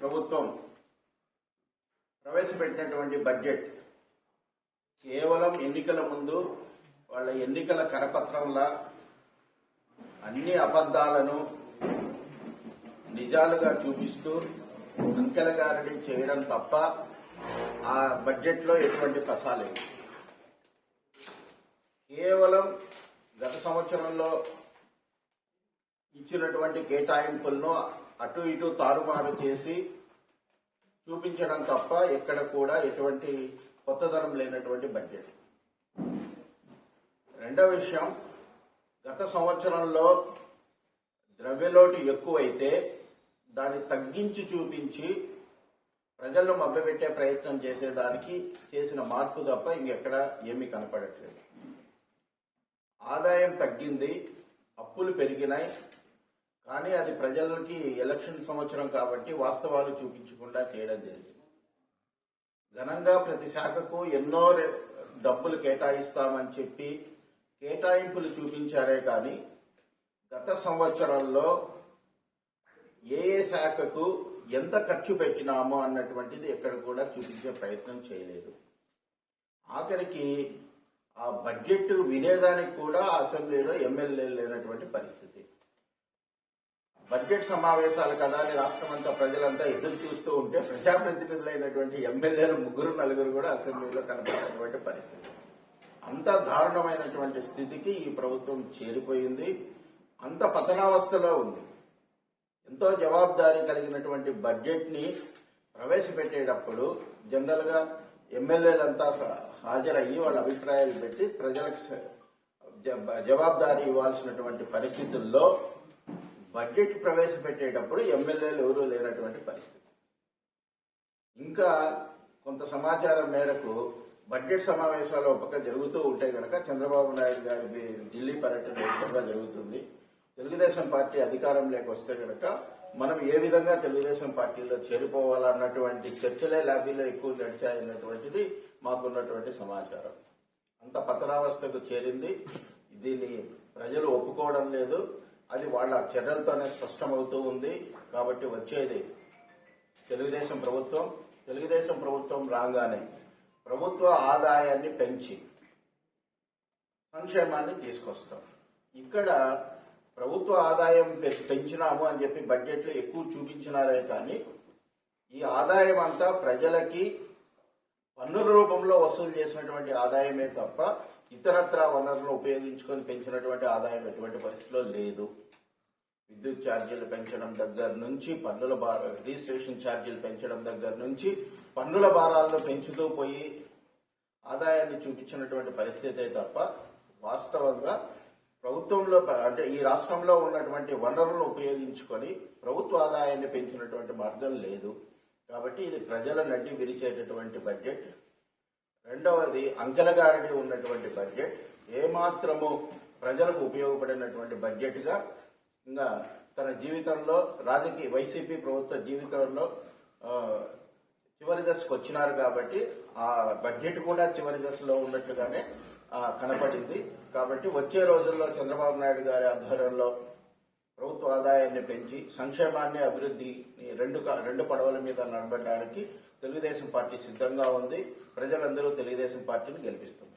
ప్రభుత్వం ప్రవేశపెట్టినటువంటి బడ్జెట్ కేవలం ఎన్నికల ముందు వాళ్ళ ఎన్నికల కరపత్రంలా అన్ని అబద్ధాలను నిజాలుగా చూపిస్తూ అంకెల గారిని చేయడం తప్ప ఆ బడ్జెట్లో ఎటువంటి పసాలేదు కేవలం గత సంవత్సరంలో ఇచ్చినటువంటి కేటాయింపులను అటు ఇటు తారుమారు చేసి చూపించడం తప్ప ఎక్కడ కూడా ఎటువంటి కొత్తదనం లేనటువంటి బడ్జెట్ రెండవ విషయం గత సంవత్సరంలో ద్రవ్యలోటు ఎక్కువైతే దాన్ని తగ్గించి చూపించి ప్రజలను మభ్యపెట్టే ప్రయత్నం చేసేదానికి చేసిన మార్పు తప్ప ఇంకెక్కడ ఏమీ కనపడట్లేదు. ఆదాయం తగ్గింది అప్పులు పెరిగినాయి కానీ అది ప్రజలకి ఎలక్షన్ సంవత్సరం కాబట్టి వాస్తవాలు చూపించకుండా చేయడం జరిగింది. ఘనంగా ప్రతి శాఖకు ఎన్నో డబ్బులు కేటాయిస్తామని చెప్పి కేటాయింపులు చూపించారే కానీ గత సంవత్సరంలో ఏ ఏ శాఖకు ఎంత ఖర్చు పెట్టినామో అన్నటువంటిది ఎక్కడ కూడా చూపించే ప్రయత్నం చేయలేదు. ఆఖరికి ఆ బడ్జెట్ వినేదానికి కూడా అసెంబ్లీలో ఎమ్మెల్యేలు లేనటువంటి పరిస్థితి. బడ్జెట్ సమావేశాలు కదా అని రాష్ట్రం అంతా ప్రజలంతా ఎదురు చూస్తూ ఉంటే ప్రజాప్రతినిధులైనటువంటి ఎమ్మెల్యేలు ముగ్గురు నలుగురు కూడా అసెంబ్లీలో కనపడినటువంటి పరిస్థితి. అంత దారుణమైనటువంటి స్థితికి ఈ ప్రభుత్వం చేరిపోయింది. అంత పతనావస్థలో ఉంది. ఎంతో జవాబుదారీ కలిగినటువంటి బడ్జెట్ని ప్రవేశపెట్టేటప్పుడు జనరల్గా ఎమ్మెల్యేలంతా హాజరయ్యి వాళ్ళ అభిప్రాయాలు పెట్టి ప్రజలకు జ- జవాబుదారీ ఇవ్వాల్సినటువంటి పరిస్థితుల్లో బడ్జెట్ ప్రవేశపెట్టేటప్పుడు ఎమ్మెల్యేలు ఎవరూ లేనటువంటి పరిస్థితి. ఇంకా కొంత సమాచారం మేరకు బడ్జెట్ సమావేశాలు ఒక జరుగుతూ ఉంటే గనక చంద్రబాబు నాయుడు గారి ఢిల్లీ పర్యటన ఎక్కువగా జరుగుతుంది. తెలుగుదేశం పార్టీ అధికారంలోకి వస్తే గనక మనం ఏ విధంగా తెలుగుదేశం పార్టీలో చేరిపోవాలన్నటువంటి చర్చలే లాబీలో ఎక్కువ నడిచాయన్నటువంటిది మాకున్నటువంటి సమాచారం. అంత పతనావస్థకు చేరింది. దీన్ని ప్రజలు ఒప్పుకోవడం లేదు. అది వాళ్ళ చర్యలతోనే స్పష్టమవుతూ ఉంది కాబట్టి వచ్చేది తెలుగుదేశం ప్రభుత్వం. తెలుగుదేశం ప్రభుత్వం రాగానే ప్రభుత్వ ఆదాయాన్ని పెంచి సంక్షేమాన్ని తీసుకొస్తాం. ఇక్కడ ప్రభుత్వ ఆదాయం పె- పెంచినాము అని చెప్పి బడ్జెట్లో ఎక్కువ చూపించినారే కానీ ఈ ఆదాయం అంతా ప్రజలకి పన్నుల రూపంలో వసూలు చేసినటువంటి ఆదాయమే తప్ప ఇతరత్ర వనరులను ఉపయోగించుకొని పెంచినటువంటి ఆదాయం ఎటువంటి పరిస్థితిలో లేదు. విద్యుత్ ఛార్జీలు పెంచడం దగ్గర నుంచి పన్నుల భార రిజిస్ట్రేషన్ ఛార్జీలు పెంచడం దగ్గర నుంచి పన్నుల భారాలను పెంచుతూ పోయి ఆదాయాన్ని చూపించినటువంటి పరిస్థితే తప్ప వాస్తవంగా ప్రభుత్వంలో అంటే ఈ రాష్ట్రంలో ఉన్నటువంటి వనరులను ఉపయోగించుకొని ప్రభుత్వ ఆదాయాన్ని పెంచినటువంటి మార్గం లేదు. కాబట్టి ఇది ప్రజల నడ్డి విరిచేటటువంటి బడ్జెట్. రెండవది అంకెలగారడి ఉన్నటువంటి బడ్జెట్ ఏమాత్రము ప్రజలకు ఉపయోగపడినటువంటి బడ్జెట్గా ఇంకా తన జీవితంలో రాజకీయ వైసీపీ ప్రభుత్వ జీవితంలో చివరి దశకు వచ్చినారు కాబట్టి ఆ బడ్జెట్ కూడా చివరి దశలో ఉన్నట్లుగానే కనపడింది. కాబట్టి వచ్చే రోజుల్లో చంద్రబాబు నాయుడు గారి ఆధ్వర్యంలో ప్రభుత్వ ఆదాయాన్ని పెంచి సంక్షేమాన్ని అభివృద్ధి రెండు రెండు పడవల మీద నడబడడానికి తెలుగుదేశం పార్టీ సిద్ధంగా ఉంది. ప్రజలందరూ తెలుగుదేశం పార్టీని గెలిపిస్తుంది